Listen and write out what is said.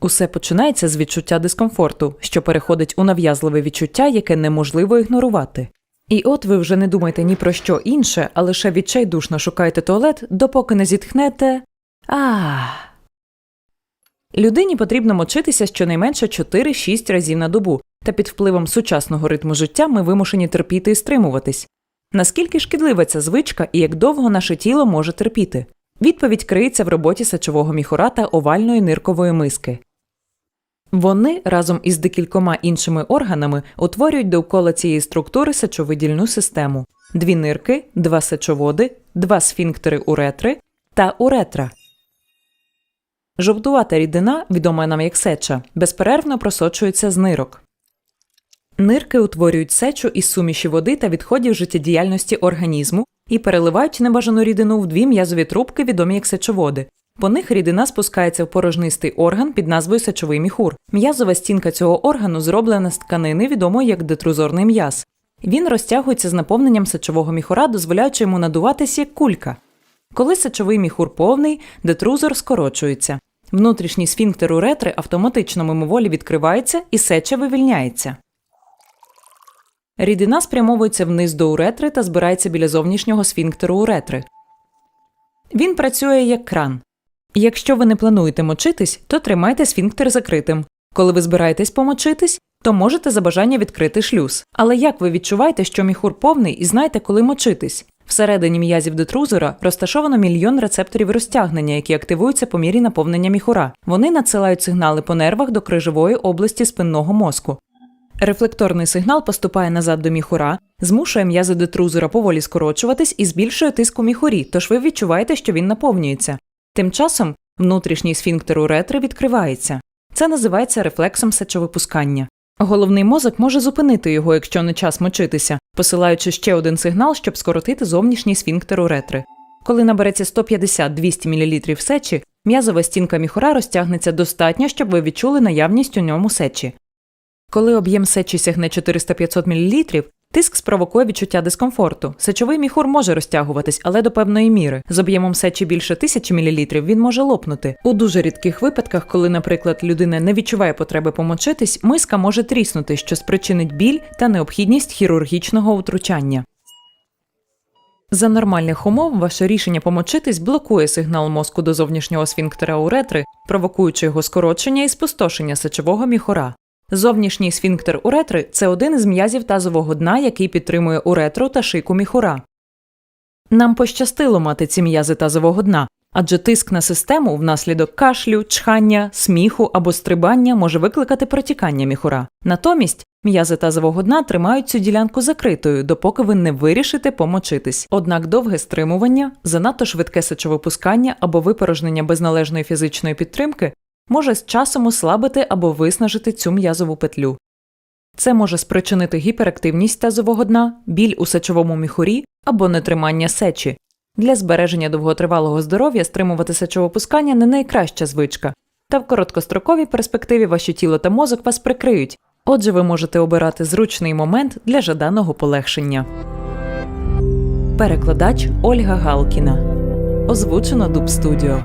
Усе починається з відчуття дискомфорту, що переходить у нав'язливе відчуття, яке неможливо ігнорувати. І от ви вже не думаєте ні про що інше, а лише відчайдушно шукаєте туалет, допоки не зітхнете. А. Людині потрібно мочитися щонайменше 4-6 разів на добу, та під впливом сучасного ритму життя ми вимушені терпіти і стримуватись. Наскільки шкідлива ця звичка і як довго наше тіло може терпіти? Відповідь криється в роботі сечового міхура та овальної ниркової миски. Вони разом із декількома іншими органами утворюють довкола цієї структури сечовидільну систему: дві нирки, два сечоводи, два сфінктери уретри та уретра. Жовтувата рідина, відома нам як сеча, безперервно просочується з нирок. Нирки утворюють сечу із суміші води та відходів життєдіяльності організму і переливають небажану рідину в дві м'язові трубки, відомі як сечоводи. По них рідина спускається в порожнистий орган під назвою сечовий міхур. М'язова стінка цього органу зроблена з тканини, відомої як детрузорний м'яз. Він розтягується з наповненням сечового міхура, дозволяючи йому надуватися як кулька. Коли сечовий міхур повний, детрузор скорочується. Внутрішній сфінктер уретри автоматично мимоволі відкривається і сеча вивільняється. Рідина спрямовується вниз до уретри та збирається біля зовнішнього сфінктеру уретри. Він працює як кран. Якщо ви не плануєте мочитись, то тримайте сфінктер закритим. Коли ви збираєтесь помочитись, то можете за бажання відкрити шлюз. Але як ви відчуваєте, що міхур повний і знаєте, коли мочитись? Всередині м'язів детрузора розташовано мільйон рецепторів розтягнення, які активуються по мірі наповнення міхура. Вони надсилають сигнали по нервах до крижової області спинного мозку. Рефлекторний сигнал поступає назад до міхура, змушує м'язи детрузора поволі скорочуватись і збільшує тиск у міхурі, тож ви відчуваєте, що він наповнюється. Тим часом внутрішній сфінктер уретри відкривається. Це називається рефлексом сечовипускання. Головний мозок може зупинити його, якщо не час мочитися, посилаючи ще один сигнал, щоб скоротити зовнішній сфінктер уретри. Коли набереться 150-200 мл сечі, м'язова стінка міхура розтягнеться достатньо, щоб ви відчули наявність у ньому сечі. Коли об'єм сечі сягне 400-500 мл, тиск спровокує відчуття дискомфорту. Сечовий міхур може розтягуватись, але до певної міри. З об'ємом сечі більше 1000 мл він може лопнути. У дуже рідких випадках, коли, наприклад, людина не відчуває потреби помочитись, миска може тріснути, що спричинить біль та необхідність хірургічного втручання. За нормальних умов ваше рішення помочитись блокує сигнал мозку до зовнішнього сфінктера уретри, провокуючи його скорочення і спустошення сечового міхура. Зовнішній сфінктер уретри це один із м'язів тазового дна, який підтримує уретру та шийку міхура. Нам пощастило мати ці м'язи тазового дна, адже тиск на систему внаслідок кашлю, чхання, сміху або стрибання може викликати протікання міхура. Натомість м'язи тазового дна тримають цю ділянку закритою, допоки ви не вирішите помочитись. Однак довге стримування, занадто швидке сечовипускання або випорожнення без належної фізичної підтримки може з часом ослабити або виснажити цю м'язову петлю. Це може спричинити гіперактивність тазового дна, біль у сечовому міхурі або нетримання сечі. Для збереження довготривалого здоров'я стримувати сечовипускання не найкраща звичка, та в короткостроковій перспективі ваше тіло та мозок вас прикриють, отже, ви можете обирати зручний момент для жаданого полегшення. Перекладач Ольга Галкіна. Озвучено Дуб Студіо.